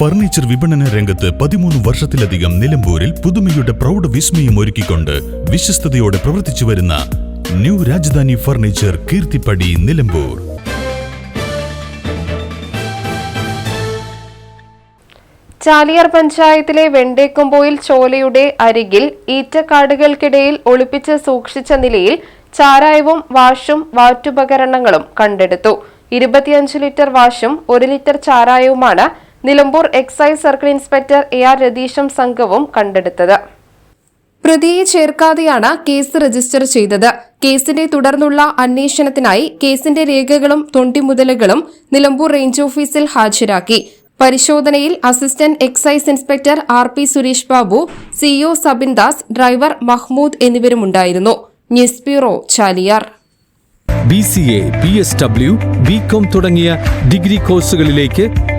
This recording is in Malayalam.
ഫർണിച്ചർ വിപണന രംഗത്ത് പതിമൂന്ന് വർഷത്തിലധികം നിലമ്പൂരിൽ പുതുമയുടെ പ്രൗഢ വിസ്മയം ഒരുക്കിക്കൊണ്ട് വിശ്വസ്തയോടെ പ്രവർത്തിച്ചു വരുന്ന ന്യൂ രാജധാനി ഫർണിച്ചർ കീർത്തിപ്പടി നിലമ്പൂർ. ചാലിയാർ പഞ്ചായത്തിലെ വെണ്ടേക്കൊമ്പോയിൽ ചോലയുടെ അരികിൽ ഈറ്റക്കാടുകൾക്കിടയിൽ ഒളിപ്പിച്ച് സൂക്ഷിച്ച നിലയിൽ ചാരായവും വാഷും വാറ്റുപകരണങ്ങളും കണ്ടെടുത്തു. ഇരുപത്തിയഞ്ച് ലിറ്റർ വാഷും ഒരു litre ചാരായവുമാണ് Nilambur excise circle inspector A R രതീഷും സംഘവും കണ്ടെടുത്തത്. പ്രതിയെ ചേർക്കാതെയാണ് കേസ് രജിസ്റ്റർ ചെയ്തത്. കേസിന്റെ തുടർന്നുള്ള അന്വേഷണത്തിനായി കേസിന്റെ രേഖകളും തൊണ്ടിമുതലുകളും നിലമ്പൂർ റേഞ്ച് ഓഫീസിൽ ഹാജരാക്കി. പരിശോധനയിൽ assistant excise inspector R P Suresh Babu CEO Sabindas driver Mahmood എന്നിവരുമുണ്ടായിരുന്നു. News bureau Chaliyar. B C A B S W B com തുടങ്ങിയ ഡിഗ്രി കോഴ്സുകളിലേക്ക്